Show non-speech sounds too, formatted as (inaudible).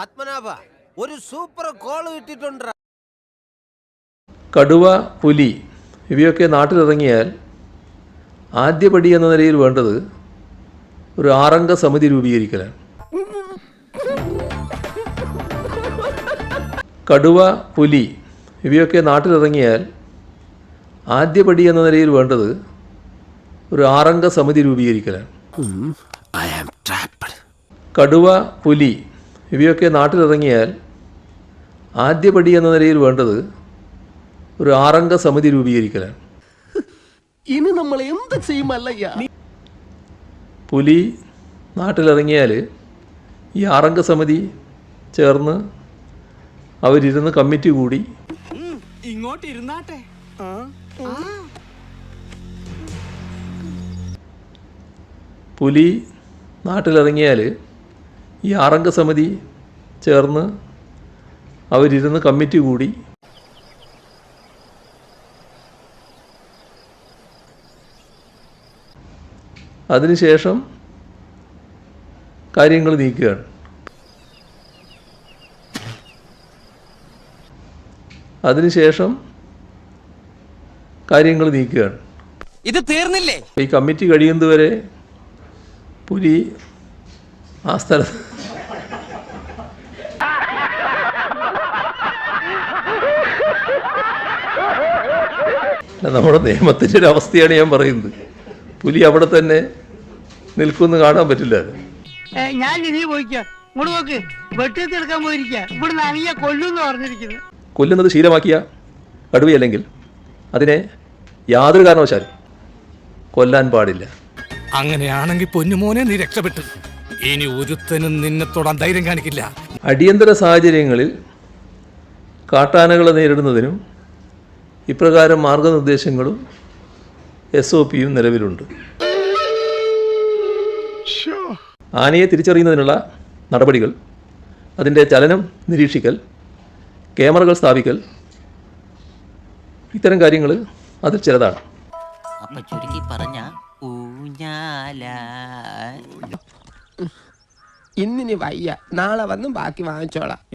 പത്മനാഭ ഒരു super call കിട്ടിട്ടുണ്ട് കടുവ പുലി ഇവയൊക്കെ നാട്ടിലിറങ്ങിയാൽ ആദ്യപടി എന്ന നിലയിൽ വേണ്ടത് ഒരു ആറംഗ സമിതി രൂപീകരിക്കലാണ്. കടുവ പുലി ഇവയൊക്കെ നാട്ടിലിറങ്ങിയാൽ ആദ്യപടി എന്ന നിലയിൽ വേണ്ടത് ഒരു ആറംഗ സമിതി രൂപീകരിക്കലാണ്. കടുവ പുലി ഇവയൊക്കെ നാട്ടിലിറങ്ങിയാൽ ആദ്യപടി എന്ന നിലയിൽ വേണ്ടത് ഒരു ആറംഗ സമിതി രൂപീകരിക്കലാണ്. (laughs) ഇനി നമ്മൾ എന്ത് ചെയ്യുമല്ലയ്യ? പുലി നാട്ടിലിറങ്ങിയാൽ ഈ ആറംഗ സമിതി ചേർന്ന് അവരിരുന്ന് കമ്മിറ്റി കൂടി. ഇങ്ങോട്ട് ഇരുന്നാട്ടെ. പുലി നാട്ടിലിറങ്ങിയാൽ ഈ ആറംഗ സമിതി ചേർന്ന് അവരിരുന്ന് കമ്മിറ്റി കൂടി അതിനുശേഷം കാര്യങ്ങൾ നീക്കുകയാണ്. അതിനുശേഷം കാര്യങ്ങൾ നീക്കുകയാണ്. ഇത് തീർന്നില്ലേ? ഈ കമ്മിറ്റി കഴിയുന്നതുവരെ പുലി ആ സ്ഥലത്ത് നമ്മുടെ നിയമത്തിന്റെ ഒരു അവസ്ഥയാണ് ഞാൻ പറയുന്നത്. പുലി അവിടെ തന്നെ നിൽക്കുമെന്ന് കാണാൻ പറ്റില്ല. ഞാൻ ഇനി പോയിക്കോ. ഇങ്ങോട്ട് നോക്ക്. എടുക്കാൻ കൊല്ലുന്നത് ശീലമാക്കിയ? കടുവയല്ലെങ്കിൽ? അതിനെ യാതൊരു കാരണവശാലും കൊല്ലാൻ പാടില്ല. അങ്ങനെയാണെങ്കിൽ പൊന്നുമോനെ നീ രക്ഷപ്പെട്ടു. ഇനി ഒരുത്തനും നിന്നെ തൊടാൻ ധൈര്യം കാണിക്കില്ല. അടിയന്തര സാഹചര്യങ്ങളിൽ കാട്ടാനകളെ നേരിടുന്നതിനും ഇപ്രകാരം മാർഗനിർദ്ദേശങ്ങളും എസ് ഒ പിയും നിലവിലുണ്ട്. ആനയെ തിരിച്ചറിയുന്നതിനുള്ള നടപടികൾ അതിന്റെ ചലനം നിരീക്ഷിക്കൽ ക്യാമറകൾ സ്ഥാപിക്കൽ ഇത്തരം കാര്യങ്ങൾ അതിൽ ചിലതാണ്. അപ്പൊ ചുരുക്കി പറഞ്ഞ ഊഞ്ഞാല. ഇന്നിനി വയ്യ. നാളെ വന്നും ബാക്കി വാങ്ങിച്ചോളാം.